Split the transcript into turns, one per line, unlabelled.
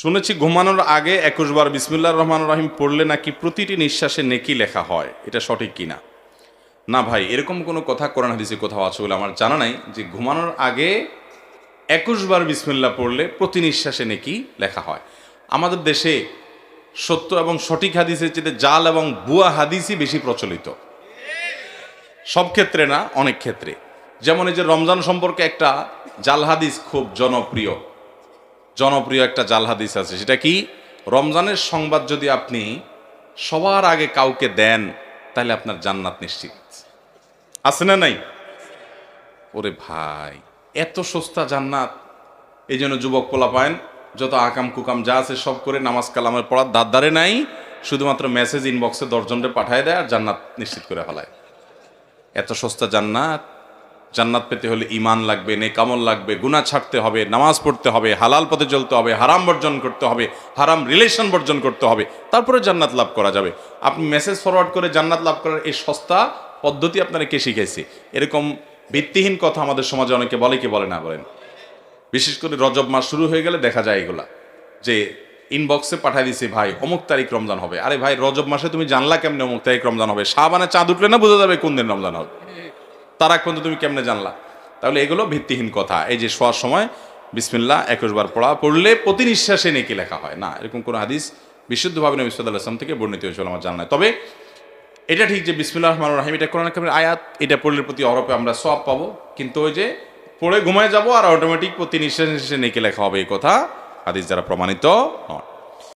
শুনেছি ঘুমানোর আগে একুশ বার বিসমিল্লাহ রহমান রহিম পড়লে নাকি প্রতিটি নিঃশ্বাসে নেকি লেখা হয়, এটা সঠিক কিনা? না ভাই, এরকম কোনো কথা কোরআন হাদিসে কোথাও আছে বলে আমার জানা নাই যে ঘুমানোর আগে একুশ বার বিসমিল্লা পড়লে প্রতি নিঃশ্বাসে নেকি লেখা হয়। আমাদের দেশে সত্য এবং সঠিক হাদিসের চেয়ে জাল এবং বুয়া হাদিসই বেশি প্রচলিত। সব ক্ষেত্রে না, অনেক ক্ষেত্রে। যেমন এই যে রমজান সম্পর্কে একটা জাল হাদিস খুব জনপ্রিয়। জনপ্রিয় একটা জাল হাদিস আছে। সেটা কি? রমজানের সংবাদ যদি আপনি সবার আগে কাউকে দেন, তাহলে আপনার জান্নাত নিশ্চিত। আছে না নাই? ওরে ভাই, এত সস্তা জান্নাত। এই জন্য যুবক পোলা পায়েন যত আকাম কুকাম যা আছে সব করে নামাজ কালামের পড়ার দাঁত দাঁড়ে নাই, শুধুমাত্র মেসেজ ইনবক্সে দশজনরে পাঠায় দেয় আর জান্নাত নিশ্চিত করে ফেলায়। এত সস্তা জান্নাত। জান্নাত পেতে হলে ইমান লাগবে নেকামল লাগবে, গুনাহ ছাড়তে হবে, নামাজ পড়তে হবে, হালাল পথে চলতে হবে, হারাম বর্জন করতে হবে, হারাম রিলেশন বর্জন করতে হবে, তারপরে জান্নাত লাভ করা যাবে। আপনি মেসেজ ফরওয়ার্ড করে জান্নাত লাভ করার এই সস্তা পদ্ধতি আপনারা কে শিখাইছে? এরকম ভিত্তিহীন কথা আমাদের সমাজে অনেকে বলে, কি বলে না বলেন। বিশেষ করে রজব মাস শুরু হয়ে গেলে দেখা যায় এগুলা, যে ইনবক্সে পাঠাই দিছে, ভাই, অমুক তারিখ রমজান হবে। আরে ভাই, রজব মাসে তুমি জানলা কেমনে অমুক তারিখ রমজান হবে? শাহবানে চাঁদ উঠলে না বোঝা যাবে কোন দিন রমজান হবে? তার আগ পর্যন্ত তুমি কেমনে জানলা? তাহলে এগুলো ভিত্তিহীন কথা। এই যে শোয়ার সময় বিসমিল্লা একুশ বার পড়া, পড়লে প্রতি নিঃশ্বাসে নেকি লেখা হয়। না, এরকম কোনো হাদিস বিশুদ্ধভাবে নবী সাল্লাহ আসলাম থেকে বর্ণিত হয়েছিল আমার জানা নাই তবে এটা ঠিক যে বিসমিল্লাহ রহমান রাহিম, এটা কোরআন কারিমের আয়াত, এটা পড়লে প্রতি অরপে আমরা সব পাবো। কিন্তু ওই যে পড়ে ঘুমায় যাব আর অটোমেটিক প্রতি নিঃশ্বাসে নিঃশ্বাসে নেকি লেখা হবে, এই কথা হাদিস দ্বারা প্রমাণিত নয়।